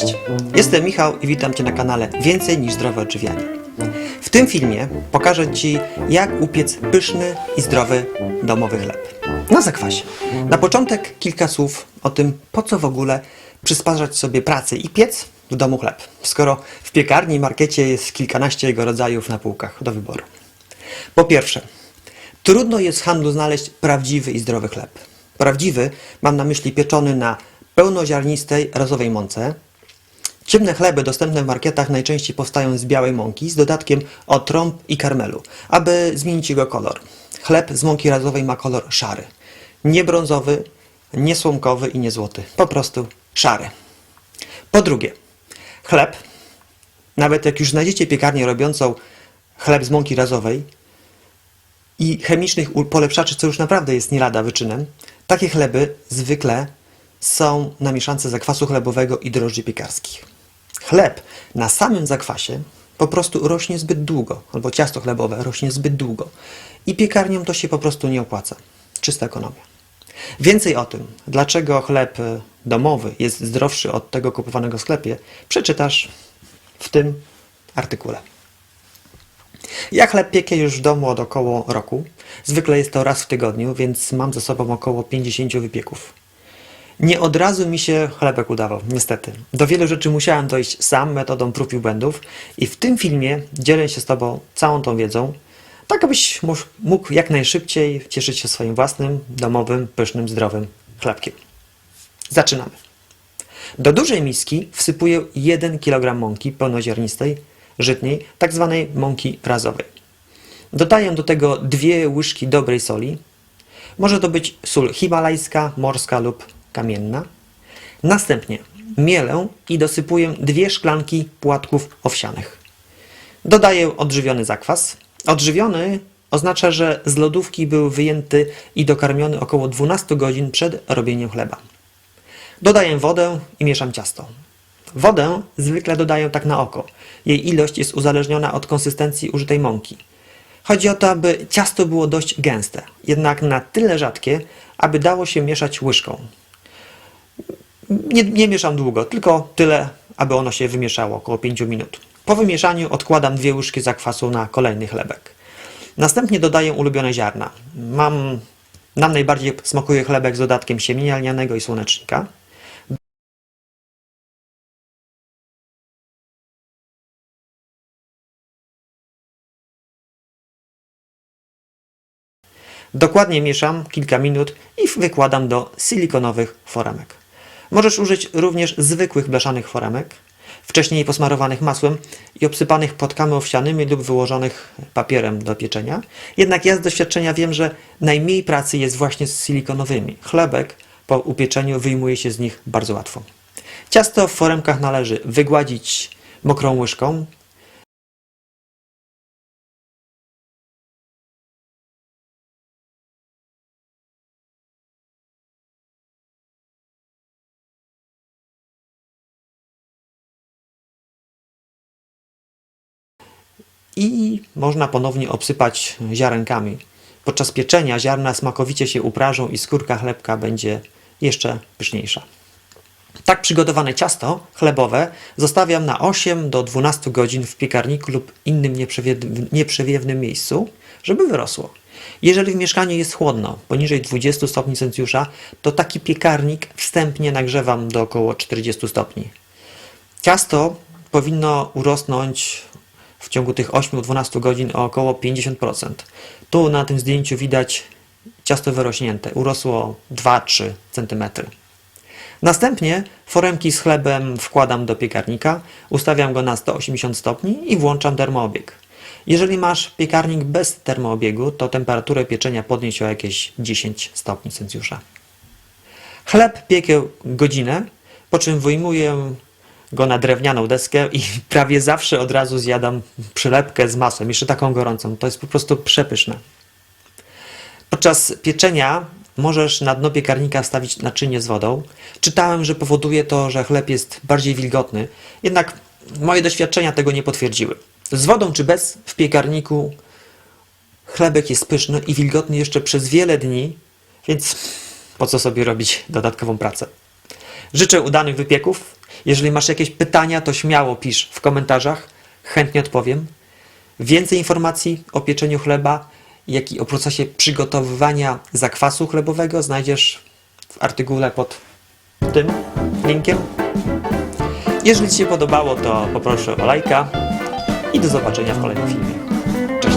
Cześć, jestem Michał i witam Cię na kanale Więcej niż zdrowe odżywianie. W tym filmie pokażę Ci, jak upiec pyszny i zdrowy domowy chleb. Na zakwasie. Na początek kilka słów o tym, po co w ogóle przysparzać sobie pracy i piec w domu chleb, skoro w piekarni i markecie jest kilkanaście jego rodzajów na półkach do wyboru. Po pierwsze, trudno jest w handlu znaleźć prawdziwy i zdrowy chleb. Prawdziwy mam na myśli pieczony na pełnoziarnistej, rozowej mące. Ciemne chleby dostępne w marketach najczęściej powstają z białej mąki z dodatkiem otrąb i karmelu, aby zmienić jego kolor. Chleb z mąki razowej ma kolor szary. Nie brązowy, nie słomkowy i nie złoty. Po prostu szary. Po drugie, chleb, nawet jak już znajdziecie piekarnię robiącą chleb z mąki razowej, i chemicznych polepszaczy, co już naprawdę jest nie lada wyczynem, takie chleby zwykle są na mieszance zakwasu chlebowego i drożdży piekarskich. Chleb na samym zakwasie po prostu rośnie zbyt długo, albo ciasto chlebowe rośnie zbyt długo i piekarniom to się po prostu nie opłaca. Czysta ekonomia. Więcej o tym, dlaczego chleb domowy jest zdrowszy od tego kupowanego w sklepie, przeczytasz w tym artykule. Ja chleb piekę już w domu od około roku. Zwykle jest to raz w tygodniu, więc mam ze sobą około 50 wypieków. Nie od razu mi się chlebek udawał, niestety. Do wielu rzeczy musiałem dojść sam metodą prób i błędów i w tym filmie dzielę się z Tobą całą tą wiedzą, tak abyś mógł- jak najszybciej cieszyć się swoim własnym, domowym, pysznym, zdrowym chlebkiem. Zaczynamy. Do dużej miski wsypuję 1 kg mąki pełnoziarnistej, żytniej, tak zwanej mąki razowej. Dodaję do tego dwie łyżki dobrej soli. Może to być sól himalajska, morska lub kamienna. Następnie mielę i dosypuję dwie szklanki płatków owsianych. Dodaję odżywiony zakwas. Odżywiony oznacza, że z lodówki był wyjęty i dokarmiony około 12 godzin przed robieniem chleba. Dodaję wodę i mieszam ciasto. Wodę zwykle dodaję tak na oko. Jej ilość jest uzależniona od konsystencji użytej mąki. Chodzi o to, aby ciasto było dość gęste, jednak na tyle rzadkie, aby dało się mieszać łyżką. Nie, nie mieszam długo, tylko tyle, aby ono się wymieszało, około 5 minut. Po wymieszaniu odkładam dwie łyżki zakwasu na kolejny chlebek. Następnie dodaję ulubione ziarna. Mam, nam najbardziej smakuje chlebek z dodatkiem siemienia lnianego i słonecznika. Dokładnie mieszam kilka minut i wykładam do silikonowych foremek. Możesz użyć również zwykłych blaszanych foremek, wcześniej posmarowanych masłem i obsypanych płatkami owsianymi lub wyłożonych papierem do pieczenia. Jednak ja z doświadczenia wiem, że najmniej pracy jest właśnie z silikonowymi. Chlebek po upieczeniu wyjmuje się z nich bardzo łatwo. Ciasto w foremkach należy wygładzić mokrą łyżką, i można ponownie obsypać ziarenkami. Podczas pieczenia ziarna smakowicie się uprażą i skórka chlebka będzie jeszcze pyszniejsza. Tak przygotowane ciasto chlebowe zostawiam na 8 do 12 godzin w piekarniku lub innym nieprzewie- nieprzewiewnym miejscu, żeby wyrosło. Jeżeli w mieszkaniu jest chłodno, poniżej 20 stopni Celsjusza, to taki piekarnik wstępnie nagrzewam do około 40 stopni. Ciasto powinno urosnąć w ciągu tych 8-12 godzin o około 50%. Tu na tym zdjęciu widać ciasto wyrośnięte, urosło 2-3 cm. Następnie foremki z chlebem wkładam do piekarnika, ustawiam go na 180 stopni i włączam termoobieg. Jeżeli masz piekarnik bez termoobiegu, to temperaturę pieczenia podnieś o jakieś 10 stopni Celsjusza. Chleb piekę godzinę, po czym wyjmuję go na drewnianą deskę i prawie zawsze od razu zjadam przylepkę z masłem, jeszcze taką gorącą. To jest po prostu przepyszne. Podczas pieczenia możesz na dno piekarnika wstawić naczynie z wodą. Czytałem, że powoduje to, że chleb jest bardziej wilgotny, jednak moje doświadczenia tego nie potwierdziły. Z wodą czy bez w piekarniku chlebek jest pyszny i wilgotny jeszcze przez wiele dni, więc po co sobie robić dodatkową pracę? Życzę udanych wypieków. Jeżeli masz jakieś pytania, to śmiało pisz w komentarzach. Chętnie odpowiem. Więcej informacji o pieczeniu chleba, jak i o procesie przygotowywania zakwasu chlebowego znajdziesz w artykule pod tym linkiem. Jeżeli Ci się podobało, to poproszę o lajka i do zobaczenia w kolejnym filmie. Cześć!